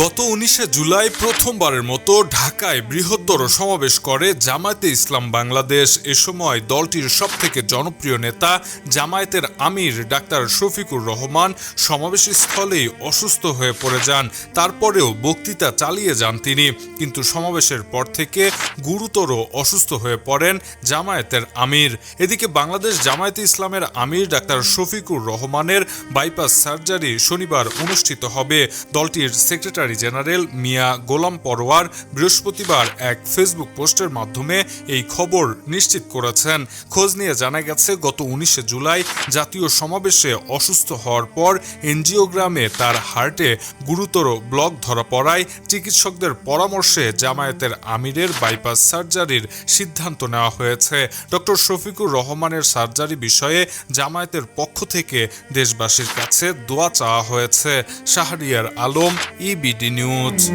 গত উনিশে জুলাই প্রথমবারের মতো ঢাকায় বৃহত্তর সমাবেশ করে জামায়াতে ইসলাম বাংলাদেশ। এ সময় দলটির সবথেকে জনপ্রিয় নেতা জামায়াতের আমির ডাক্তার শফিকুর রহমান সমাবেশ স্থলেই অসুস্থ হয়ে পড়ে যান। তারপরেও বক্তৃতা চালিয়ে যান তিনি। কিন্তু সমাবেশের পর থেকে গুরুতর অসুস্থ হয়ে পড়েন জামায়াতের আমির। এদিকে বাংলাদেশ জামায়াতে ইসলামের আমির ডাক্তার শফিকুর রহমানের বাইপাস সার্জারি শনিবার অনুষ্ঠিত হবে। দলটির সেক্রেটারি জেনারেল মিয়া গোলাম পরোয়ার বৃহস্পতিবার এক ফেসবুক পোস্টের মাধ্যমে এই খবর নিশ্চিত করেছেন। খোঁজ নিয়ে জানা গেছে, গত উনিশে জুলাই জাতীয় সমাবেশে অসুস্থ হওয়ার পর এনজিওগ্রামে তার হার্টে গুরুতর ব্লক ধরা পড়ায় চিকিৎসকদের পরামর্শে জামায়াতের আমিরের বাইপাস সার্জারির সিদ্ধান্ত নেওয়া হয়েছে। ডক্টর শফিকুর রহমানের সার্জারি বিষয়ে জামায়াতের পক্ষ থেকে দেশবাসীর কাছে দোয়া চাওয়া হয়েছে। Shahriar Alam die Nudes.